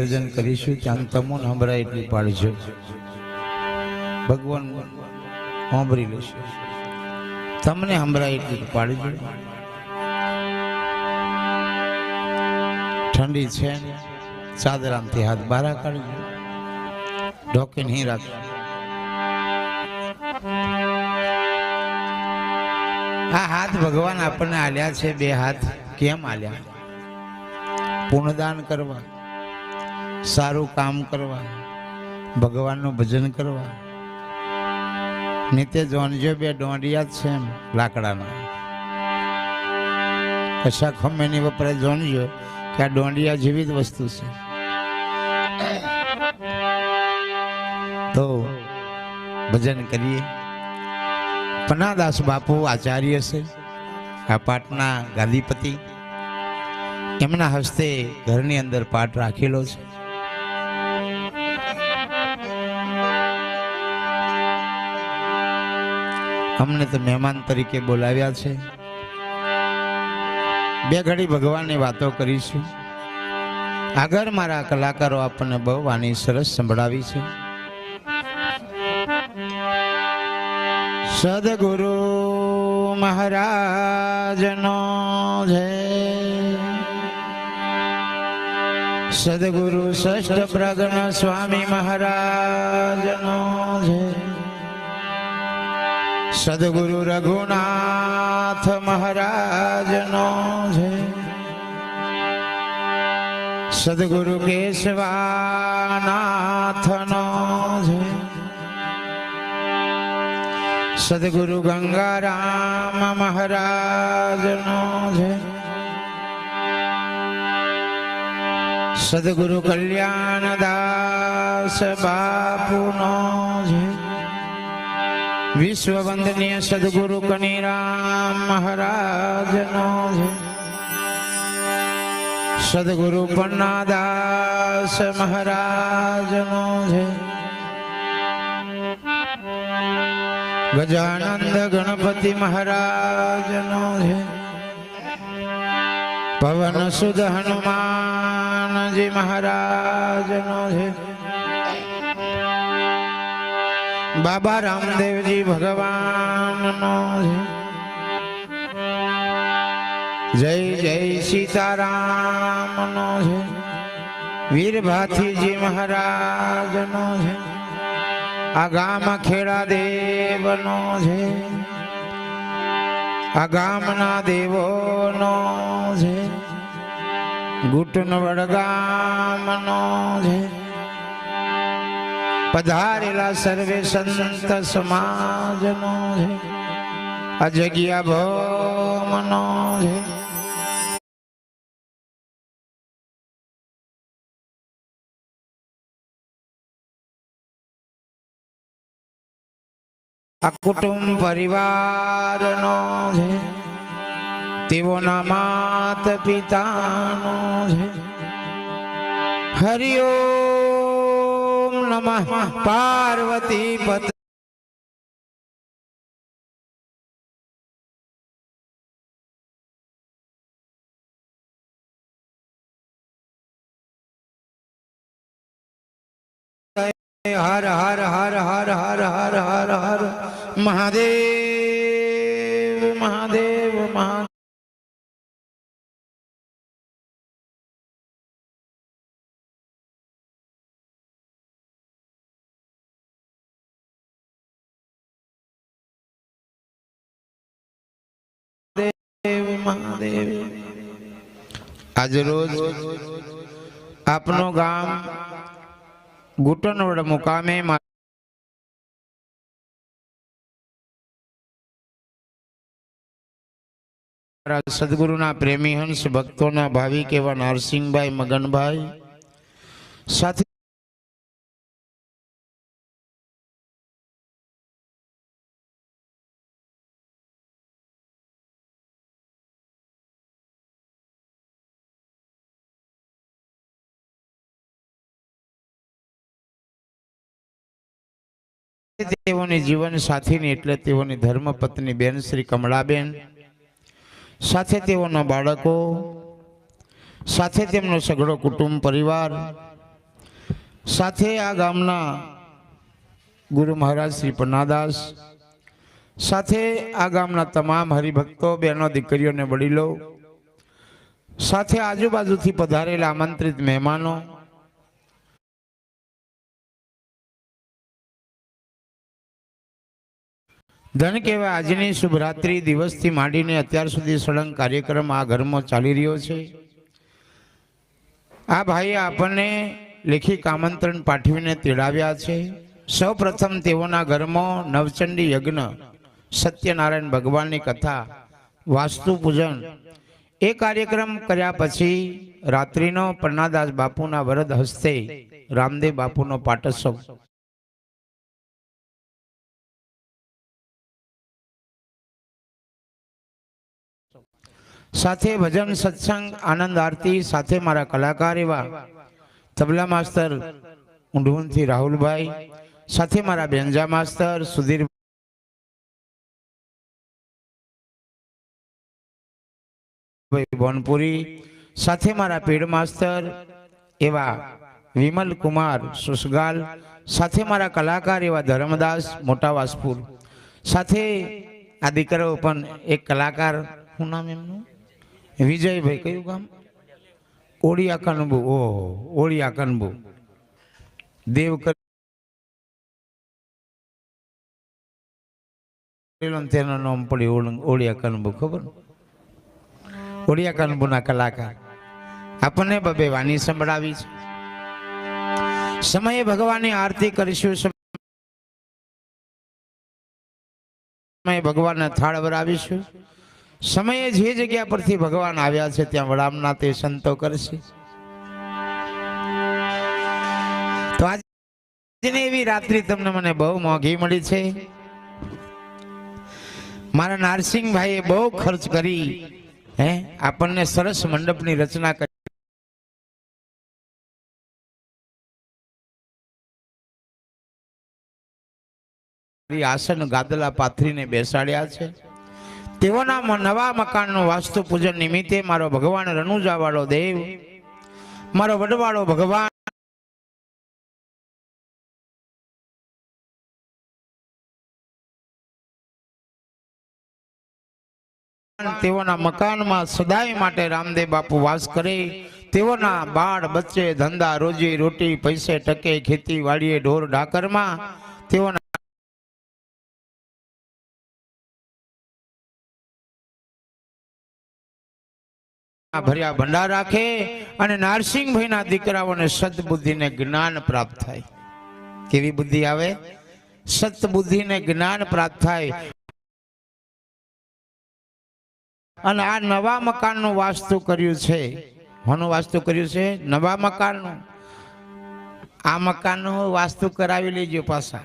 સર્જન કરીશું ત્યાં તમોન હંભરાય એટલી પાડજો. ભગવાન સાંભળી લેશે. તમને હંભરાય એટલી પાડજો. ઠંડી છે. ચાદરામથી હાથ બહાર કાઢજો. ઢોકે નહીં રાખજો. આ હાથ ભગવાન આપણને આલ્યા છે, બે હાથ કેમ આલ્યા? પૂર્ણદાન કરવા. સારું કામ કરવા, ભગવાનનું ભજન કરવા. નીતે જોનજો બે દોંડિયા જ છે એમ લાકડાના. કશા ખમેની વપરાય જોનજો કે આ દોંડિયા જેવી જ વસ્તુ છે. તો ભજન કરીએ. પનાદાસ બાપુ આચાર્ય છે, આ પાટના ગાદીપતિ. એમના હસ્તે ઘરની અંદર પાઠ રાખેલો છે. અમને તો મહેમાન તરીકે બોલાવ્યા છે. બે ઘડી ભગવાનની વાતો કરીશું. આગળ મારા કલાકારો આપણને બહુ વાણી સરસ સંભળાવી છે. સદગુરુ મહારાજનો જય. સદગુરુ ષષ્ઠ પ્રગણ સ્વામી મહારાજનો જય. સદગુરુ રઘુનાથ મહારાજનો છે સદગુરુ કેશવાનાથનો છે સદગુરુ ગંગારામ મહારાજનો છે સદગુરુ કલ્યાણદાસ બાપુનો જય. વિશ્વ વંદનીય સદગુરુ કનીરામ મહારાજનો. સદગુરુ પન્નાદાસ મહારાજનો. છે ગજાનંદ ગણપતિ મહારાજનો. છે પવન સુદ હનુમાનજી મહારાજનો. જય બાબા રામદેવજી ભગવાન જય જય સીતારામ નો છે. વીર ભાથીજી મહારાજનો છે. આ ગામ ખેડા દેવનો છે. આ ગામના દેવોનો છે. ગુટન વડગામનો છે. પધારેલા સર્વે સંત સમાજનો છે. આ જગ્યા ભોમનો છે. આ કુટુંબ પરિવારનો છે. તેઓના માત પિતાનો છે. હરિઓમ નમઃ પાર્વતી પત હર હર હર હર હર હર હર હર મહાદેવ મહાદેવ મહાદેવ મહાદેવ આજ રોજ આપનું ગામ ઘૂંટણવડ મુકામે સદગુરુના પ્રેમી હંસ ભક્તોના ભાવિક એવા નરસિંહભાઈ, મગનભાઈ સાથે તેઓની જીવન સાથીની એટલે તેઓની ધર્મપત્ની બેન શ્રી કમળાબેન. સાથે તેઓના બાળકો, સાથે તેમનો સઘળો કુટુંબ પરિવાર, સાથે આ ગામના ગુરુ મહારાજ શ્રી પન્નાદાસ, સાથે આ ગામના તમામ હરિભક્તો, બહેનો દીકરીઓને વડીલો, સાથે આજુબાજુથી પધારેલા આમંત્રિત મહેમાનો ધન કહેવાય, આજની શુભરાત્રિ દિવસથી માંડીને અત્યાર સુધી સળંગ કાર્યક્રમ આ ઘરમાં ચાલી રહ્યો છે. આ ભાઈએ આપણને લેખિક આમંત્રણ પાઠવીને તેડાવ્યા છે. સૌ પ્રથમ તેઓના ઘરમાં નવચંડી યજ્ઞ, સત્યનારાયણ ભગવાનની કથા વાસ્તુ પૂજન એ કાર્યક્રમ કર્યા પછી રાત્રિનો પન્નાદાસ બાપુના વરદ હસ્તે રામદેવ બાપુનો પાટોત્સવ સાથે ભજન, સત્સંગ, આનંદ, આરતી, સાથે મારા કલાકાર એવા તબલા માસ્તર ઊંઢવનથી રાહુલભાઈ, સાથે મારા બેન્જા માસ્તર સુધીર ભાઈ બોનપુરી, સાથે મારા પેડ માસ્તર એવા વિમલ કુમાર સુસગાલ, સાથે મારા કલાકાર એવા ધર્મદાસ મોટા વાસપુર સાથે આ દીકરાઓ પણ એક કલાકાર, શું નામ એમનું? વિજયભાઈ, કયું ગામ? ઓળિયા કનબુ, ઓહો ઓળિયા કનબુ. દેવ તેનું નામ પડ્યું ઓળિયા કનબુ, ખબર? ઓળિયા કનબુના કલાકાર. આપણને બબે વાની સંભળાવી છે. સમયે ભગવાનની આરતી કરીશું સમયે ભગવાનના થાળ વરાવીશું. સમયે જે જગ્યા પરથી ભગવાન આવ્યા છે, ત્યાં વડામના તે સંતો કરશે. તો આજની એવી રાત્રિ તમને મને બહુ મોંઘી મળી છે. મારા નારસિંહભાઈએ બહુ ખર્ચ કરી, હે, આપણને સરસ મંડપની રચના કરી. આસન ગાદલા પાથરીને બેસાડ્યા છે. તેઓના નવા મકાનનું વાસ્તુ પૂજન નિમિત્તે મારો ભગવાન રનુજાવાળો દેવ, મારો વડવાળો ભગવાન તેઓના મકાનમાં સદાય માટે રામદેવ બાપુ વાસ કરે. તેઓના બાળ, બચ્ચે, ધંધા, રોજી, રોટી, પૈસે ટકે, ખેતી, વાડીએ, ઢોર, ઢાકરમાં તેઓના ભર્યા ભંડાર રાખે અને નારસિંહભાઈના દીકરાઓને સદબુદ્ધિને જ્ઞાન પ્રાપ્ત થાય. કેવી બુદ્ધિ આવે? સતબુદ્ધિને જ્ઞાન પ્રાપ્ત થાય. અને આ નવા મકાનનું વાસ્તુ કર્યું છે. હોનું વાસ્તુ કર્યું છે? નવા મકાનનું. આ મકાનનું વાસ્તુ કરાવી લેજો પાછા.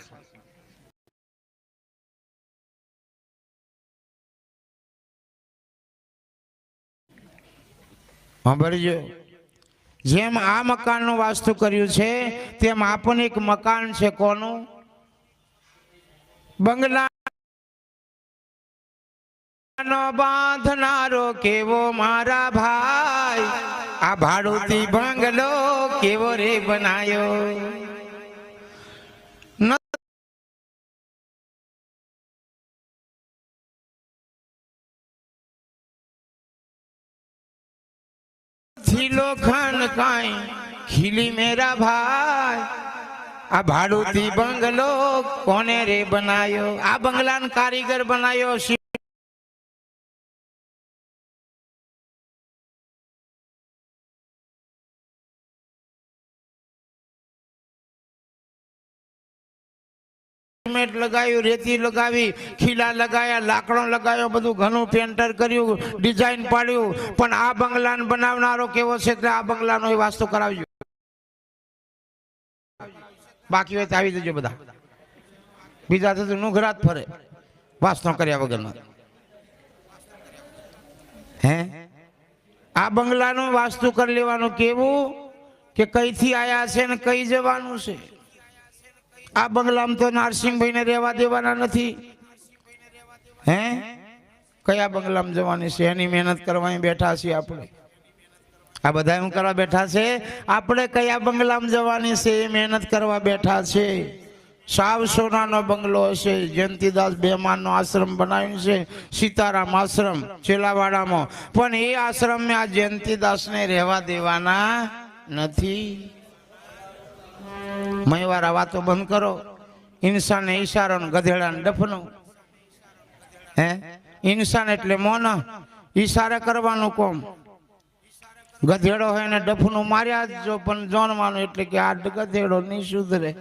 સાંભળજો જેમ આ મકાનનું વાસ્તુ કર્યું છે, તેમ આ પણ એક મકાન છે, કોનું? બંગલા બાંધનારો કેવો મારા ભાઈ? આ ભાડુતી બંગલો કેવો રે બનાયો? નથી લોખંડ કઈ? ખીલી મેરા ભાઈ, આ ભાડુતી બંગલો કોને રે બનાયો? આ બંગલાન કારીગર બનાયો? સિમેન્ટ લગાવ્યું, રેતી લગાવી, ખીલા લગાવ્યા લાકડો લગાવ્યો, બધું ઘણું પેન્ટર કર્યું, ડિઝાઇન પાડ્યું. પણ આ બંગલાને બનાવનારો કેવો છે એટલે આ બંગલાનો એ વાસ્તુ કરાવજો. બાકી હોય તો આવી જજો બધા. બીજા તો નુઘરાત ફરે. વાસ્તુ કર્યા વગરમાં હે? આ બંગલાનું વાસ્તુ કરી લેવાનું કેવું? કે કઈથી આયા છે ને કઈ જવાનું છે? આ બંગલામાં તો નારસિંહભાઈને રહેવા દેવાના નથી. હે? કયા બંગલામાં જવાની છે? એની મહેનત કરવાની બેઠા છીએ આપણે. આ બધા શું કરવા બેઠા છે? આપણે કયા બંગલામાં જવાની છે? એ મહેનત કરવા બેઠા છે. સાવ સોનાનો બંગલો હશે. જયંતિદાસ બેમાનનો આશ્રમ બનાવ્યો છે. સીતારામ આશ્રમ છેલાવાડામાં. પણ એ આશ્રમમાં આ જયંતિદાસને રહેવા દેવાના નથી. મયવારા વાતો બંધ કરો. ઇન્સાને ઈશારો ને ગધેડા ડફનો. હે? ઇન્સાન એટલે મોન. ઈશારે કરવાનું કોમ. ગધેડો હોય ને ડફનું માર્યા જ જો, પણ જોનવાનું એટલે કે આ ગધેડો નહીં સુધરે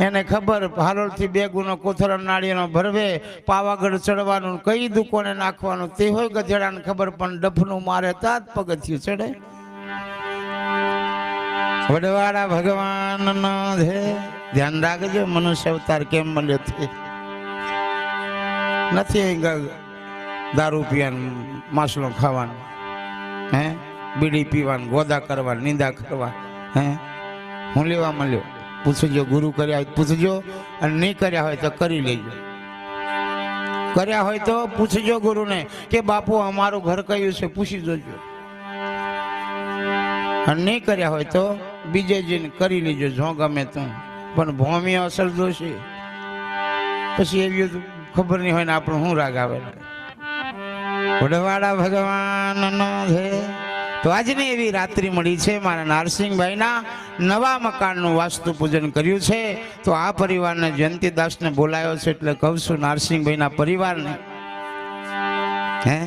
એને ખબર હાલોલથી બે ગુનો કોથરા નાળીનો ભરવે, પાવાગઢ ચડવાનું, કઈ દુકોને નાખવાનું, તે હોય ગધેડાને ખબર, પણ ડફનું મારે તાત પગથિયું ચડે. વડવાડા ભગવાનનો છે. ધ્યાન રાખજો, મનુષ્ય અવતાર કેમ મળ્યો છે? નથી દારૂ પીવાનું, માછલો ખાવાનું, હે? બીડી પીવાનું, ગોદા કરવા, નિંદા કરવા, હે? હું લેવા મળ્યો? પૂછજો, ગુરુ કર્યા હોય પૂછજો, અને નહીં કર્યા હોય તો કરી લેજો. કર્યા હોય તો પૂછજો ગુરુને કે બાપુ, અમારું ઘર કયું છે? પૂછી જોજો. અને નહીં કર્યા હોય તો બીજે જઈને કરી લેજો, જો ગમે તું પણ ભૂમિ અસર જોશે પછી એવી ખબર નહીં હોય ને આપણું શું રાગ આવે વડવાડા ભગવાનનો છે તો આજની એવી રાત્રિ મળી છે મારા નારસિંહભાઈના નવા મકાનનું વાસ્તુ પૂજન કર્યું છે. તો આ પરિવારને જયંતિદાસને બોલાયો છે એટલે કહું છું નારસિંહભાઈના પરિવારને. હે?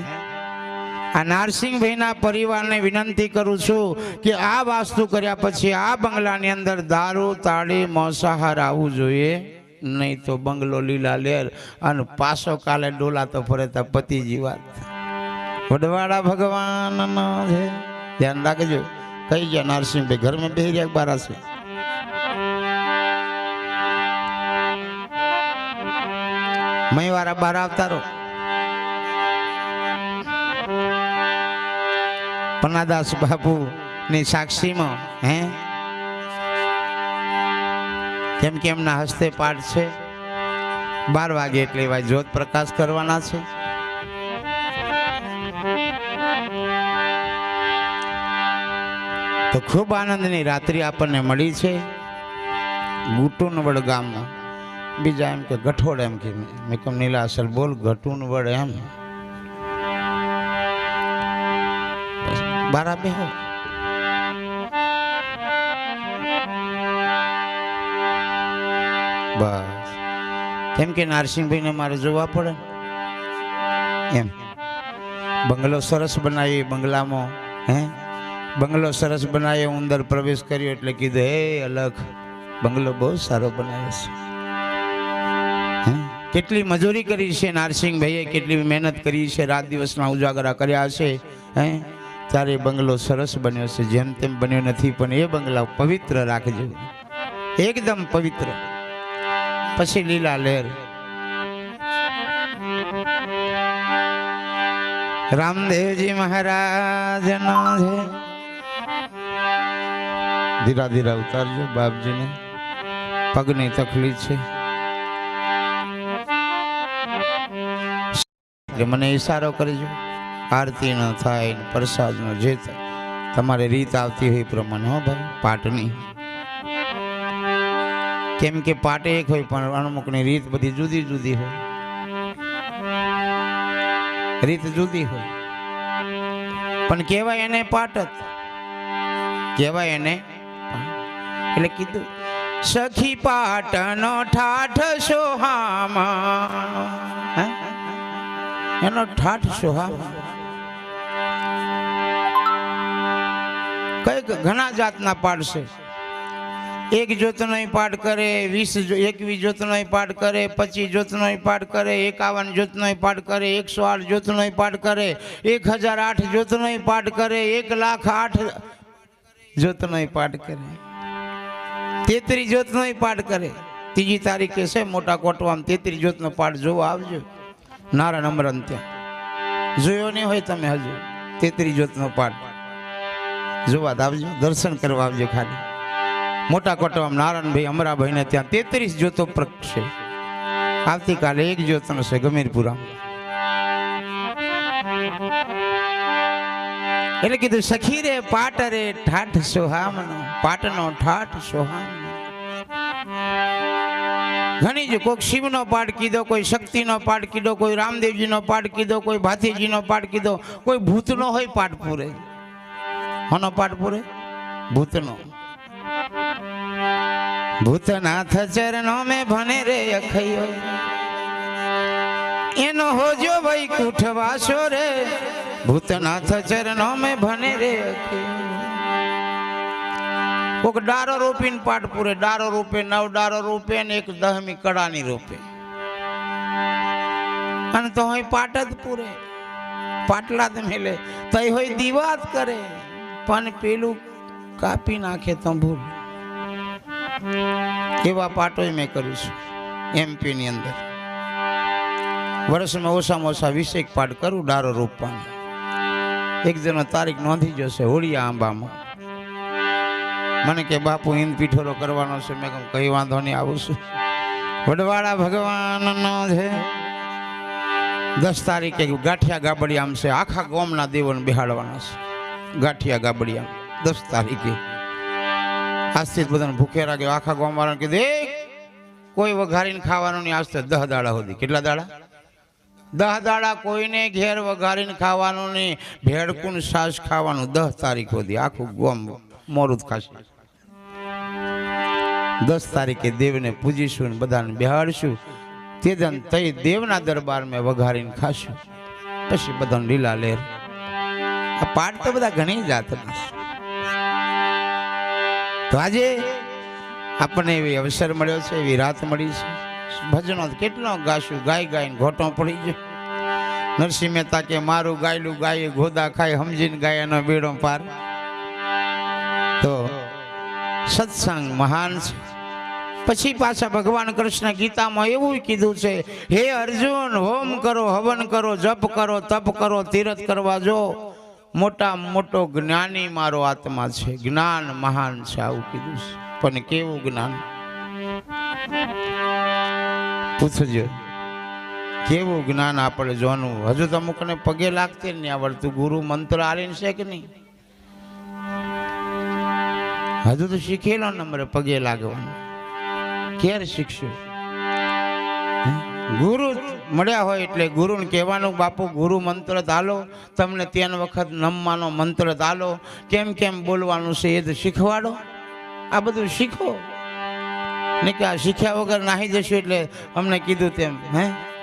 આ નારસિંહભાઈના પરિવારને વિનંતી કરું છું કે આ વાસ્તુ કર્યા પછી આ બંગલાની અંદર દારૂ, તાળી, મોસાહાર આવવું જોઈએ. નહીં તો બંગલો લીલા લેર અને પાછો કાલે ફરે તો પતિજી વાત. વડવાડા ભગવાન ધ્યાન રાખજો. કઈ ગયા નારસિંહભાઈ, ઘરમાં બે રહ્યા બારા છે મયવારા બાર આવતા રહો. પન્નાદાસ બાપુ ની સાક્ષીમાં, હે? કેમ કે એમના હસ્તે પાઠ છે. બાર વાગે એટલે એવા જ્યોત પ્રકાશ કરવાના છે. તો ખૂબ આનંદની રાત્રિ આપણને મળી છે. ગુટુનવડ ગામમાં. બીજા એમ કે ગઠોડ એમ કે, મેં કહું નીલાસર બોલ ગટુનવડ એમ. બારા બેહો બસ. કેમ કે નારસિંહભાઈને મારે જોવા પડે. એમ. બંગલો સરસ બનાવી બંગલામાં, હે? બંગલો સરસ બનાવ્યો અંદર પ્રવેશ કર્યો એટલે કીધું, હે, અલગ. બંગલો બહુ સારો બનાવ્યો છે? કેટલી મજૂરી કરી છે નારસિંહભાઈએ, કેટલી મહેનત કરી છે, રાત દિવસના ઉજાગરા કર્યા છે, હે? ત્યારે બંગલો સરસ બન્યો છે, જેમ તેમ બન્યો નથી, પણ એ બંગલા પવિત્ર રાખજો. એકદમ પવિત્ર. પછી લીલા લહેર. રામદેવજી મહારાજનો છે. ધીરા ધીરા ઉતારજો બાપજીને. પગની તકલીફ છે. મને ઈશારો કરજો. આરતી ન થાય પ્રસાદ ન જે થાય. તમારે રીત આવતી હોય પ્રમાણે, હો ભાઈ પાટની કેમ કે પાટે એક હોય, પણ અણમુકની રીત બધી જુદી જુદી હોય. રીત જુદી હોય. પણ કહેવાય એને પાટ જ. કહેવાય એને એટલે કીધું, સખી પાટનો ઠાઠ સોહામાં? એનો ઠાઠ સોહામાં કંઈક ઘણા જાતના પાઠ છે. એક જોતનો પાઠ કરે, વીસ એકવીસ જોતનો પાઠ કરે, પચીસ જોતનો પાઠ કરે, એકાવન જોતનો પાઠ કરે, એકસો આઠ જોતનો પાઠ કરે, એક હજાર આઠ જોતનો પાઠ કરે, એક લાખ આઠ જોતનો પાઠ કરે. તેત્રીસ જોતનો પાઠ કરે. ત્રીજી તારીખે છે મોટા કોટવામાં, તેત્રીસ જોતનો પાઠ જોવા આવજો. નારાયણ અમરન ત્યાં. જોયો નહીં હોય તમે હજુ. તેત્રીસ જોતનો પાઠ. જોવા આવજો, દર્શન કરવા આવજો ખાલી. મોટા કોટવામાં નારાયણભાઈ, અમરાભાઈને ત્યાં તેત્રીસ જ્યોતો પ્રગટશે આવતીકાલે એક જ્યોતનો છે ગમીરપુરા એટલે કીધું, સખી રે, પાટ રે ઠાઠ સોહામનો પાટનો ઠાઠ સોહામનો ઘણી જ કોઈક શિવનો પાઠ કીધો, કોઈ શક્તિનો પાઠ કીધો, કોઈ રામદેવજીનો પાઠ કીધો, કોઈ ભાતીજીનો પાઠ કીધો, કોઈ ભૂતનો હોય પાઠ પૂરે. કોનો પાઠ પૂરે? ભૂતનો. ભૂતનાથ ચરણો મેં ભણે રે અખૈયો. એનો હોજો ભાઈ કુઠવાસો રે. ભૂતનાથ ચરણો મેં ભણે રે કોક ડારો રોપીને પાટ પૂરે. ડારો રૂપે નવ, ડારો રૂપે ને એક દહમી કડાની રૂપે. અને તો હોય પાટ જ પૂરે. પાટલા જ મેલે. તય હોય દીવાત કરે. પણ પેલું કાપી નાખે તો ભૂલ એવા પાટો મેં કર્યું છું એમપીની અંદર. વર્ષમાં ઓછામાં ઓછા વીસેક પાઠ કરું ડારો રોપવાનો. એક જણો તારીખ નોંધી જશે હોળિયા આંબામાં. મને કે, બાપુ હિંદ પીઠોરો કરવાનો છે. મેં કહું કઈ વાંધો નહીં, આવું છું. વડવાળા ભગવાનનો છે. દસ તારીખે ગાંઠિયા ગાબડિયામ છે. આખા ગોમના દેવોને બેહાડવાના છે. ગાંઠિયા ગાબડિયા, દસ તારીખે. આજથી બધાને ભૂખે રાખ્યો આખા ગામવાળાને કીધું, એ, કોઈ વઘારીને ખાવાનું નહીં આજથી દહ દાડા સુધી. કેટલા દાડા? દહ દાડા કોઈને ઘેર વઘારીને ખાવાનું નહીં ભેડકુન સાસ ખાવાનું દહ તારીખ સુધી. આખું ગોમ મોરું ખાશે. દસ તારીખે દેવને પૂજીશું ને બધાને બિહાડશું. તે દન તઈ દેવના દરબારમાં વઘારીને ખાશું. પછી બધાને લીલા લેર આ પાઠ તો બધા ઘણી જાતના તો આજે આપણને એવી અવસર મળ્યો છે, એવી રાત મળી છે. ભજનો કેટલો ગાશું ગાય ગાયને ઘોટો પડી ગયો. નરસિંહ મહેતા કે, મારું ગાયલું ગાય, ગોદા ખાય સમજીને ગાયનો બેડો પાર. તો સત્સંગ મહાન છે. પછી પાછા ભગવાન કૃષ્ણ ગીતામાં એવું કીધું છે, હે અર્જુન, હોમ કરો, હવન કરો, જપ કરો, તપ કરો, તીરથ કરવા જો. મોટા મોટો જ્ઞાની મારો આત્મા છે. જ્ઞાન મહાન છે આવું કીધું છે. પણ કેવું જ્ઞાન? પૂછજો. કેવું જ્ઞાન આપણે જોવાનું? હજુ તો અમુકને પગે લાગતે નહીં આવડતું ગુરુ મંત્ર આલીને છે કે નહીં? હજુ તો શીખેલો નંબરે પગે લાગવાનું. ક્યારે શીખશું? ગુરુ મળ્યા હોય એટલે ગુરુને કહેવાનું, બાપુ, ગુરુ મંત્ર ધાલો, તમને ત્રણ વખત નમવાનો મંત્ર ધાલો. કેમ કેમ બોલવાનું છે એ તો શીખવાડો. આ બધું શીખો. ને કે આ શીખ્યા વગર નાહી જશું એટલે અમને કીધું તેમ, હે?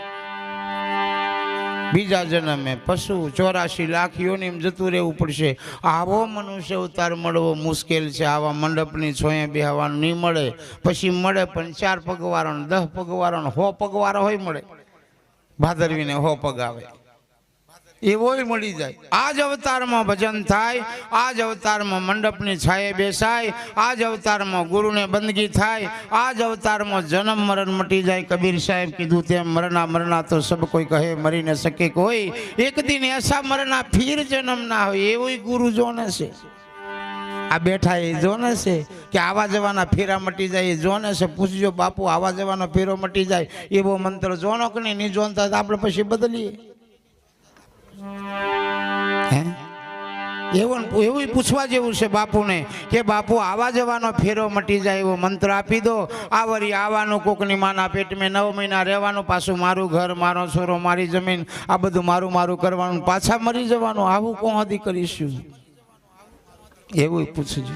બીજા જન્મે પશુ ચોરાશી લાખ યોનિમ જતું રહેવું પડશે. આવો મનુષ્ય અવતાર મળવો મુશ્કેલ છે. આવા મંડપની છોએ બેહવાનું નહીં મળે. પછી મળે પણ ચાર પગવારો દસ પગવારો હો પગવારો હોય મળે. ભાદરવીને હો પગ આવે. એવોય મળી જાય. આ જ અવતારમાં ભજન થાય આ જ અવતારમાં મંડપની છાયે બેસાય આ જ અવતારમાં ગુરુને બંદગી થાય આ જ અવતારમાં જન્મ મરણ મટી જાય. કબીર સાહેબ કીધું તેમ, મરણા મરણા તો સબ કોઈ કહે, મરી ન શકે કોઈ. એક દિન એસા મરણા ફીર જન્મ ના હોય એવો ગુરુ જોને છે. આ બેઠા એ જોને છે કે આવા જવાના ફેરા મટી જાય, એ જોને છે. પૂછજો, બાપુ, આવા જવાનો ફેરો મટી જાય? એવો મંત્ર જોનો કે નહીં જોનતા આપણે પછી બદલીએ. હે? એવું એવું પૂછવા જેવું છે બાપુને કે બાપુ, આવા જવાનો ફેરો મટી જાય એવો મંત્ર આપી દો. આ વરી આવવાનું કોકની માના પેટમાં નવ મહિના રહેવાનું, પાછું મારું ઘર, મારો છોરો, મારી જમીન, આ બધું મારું મારું કરવાનું, પાછા મરી જવાનું. આવું કોણ હદી કરીશું એવું પૂછજો.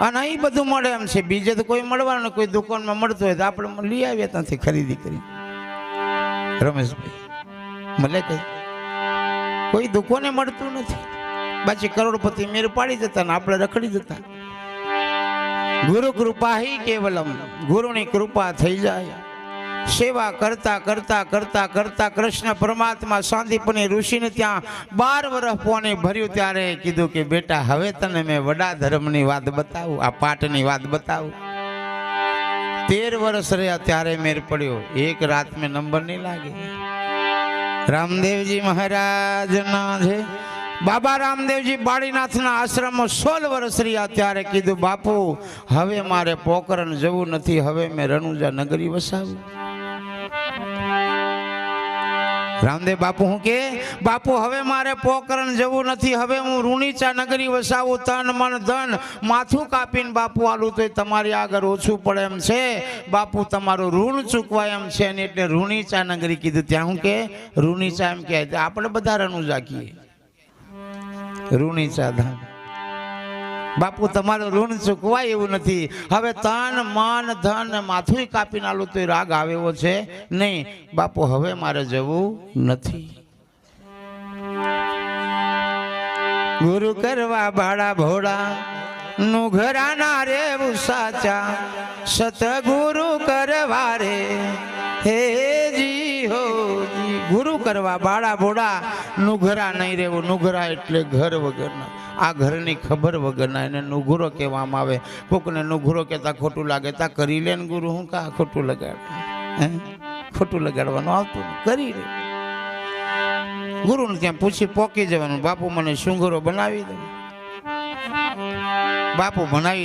અને અહીં બધું મળે એમ છે. બીજે તો કોઈ મળવાનું, કોઈ દુકાનમાં મળતું હોય તો આપણે લઈ આવીએ ત્યાંથી ખરીદી કરી. રમેશભાઈ. મળે કઈ. કોઈ દુઃખોને મળતું નથી. બાકી કરોડપતિ મેર પાડી જતા ને આપણે રખડી જતા. ગુરુ કૃપા હિ કેવલમ. ગુરુની કૃપા થઈ જાય. સેવા કરતા કરતા કરતા કરતા કૃષ્ણ પરમાત્મા શાંતિપુની ઋષિને ત્યાં બાર વર્ષ પોને ભર્યું ત્યારે કીધું કે, બેટા, હવે તને મેં વડા ધર્મની વાત બતાવું, આ પાઠની વાત બતાવું. તેર વર્ષ રહ્યા ત્યારે મેર પડ્યો. એક રાત મેં નંબર નહીં લાગે. રામદેવજી મહારાજના છે. બાબા રામદેવજી બાળીનાથના આશ્રમમાં સોળ વર્ષ રહ્યા ત્યારે કીધું, બાપુ, હવે મારે પોકરણ જવું નથી, હવે મેં રણુજા નગરી વસાવું. રામદેવ બાપુ હું કે, બાપુ, હવે મારે પોકરણ જવું નથી. હવે હું રૂણીચા નગરી વસાવું. તન મન ધન. માથું કાપીને બાપુ આલું તો તમારી આગળ ઓછું પડે એમ છે. બાપુ, તમારું ઋણ ચૂકવાય એમ છે ને એટલે રૂણીચા નગરી કીધું. ત્યાં હું કે રૂણીચા એમ કહે. આપણે બધા રણુજા કહીએ રૂણીચા ધામ. બાપુ, તમારું ઋણ ચૂકવાય એવું નથી. હવે તન, મન, ધન માથું કાપી નાલું તો રાગ આવ્યો છે? નહીં. બાપુ, હવે મારે જવું નથી. ગુરુ કરવા ભાડા ભોળા, નું ઘરાના રેવું સાચા સતગુરુ કરવા રે. હે હો ગુરુ કરવા બાળા ભોળા નુઘરા નહીં રહેવું. નુઘરા એટલે ઘર વગરના. આ ઘરની ખબર વગરના. એને નુઘરો કહેવામાં આવે. કોકને નુઘરો કહેતા ખોટું લાગે. તા કરી લે ને ગુરુ, હું કા ખોટું લગાડ? ખોટું લગાડવાનું આવતું કરી લે. ગુરુને ત્યાં પૂછી પોકી જવાનું. બાપુ મને સુંગરો બનાવી દે. બાપુ ભણાવી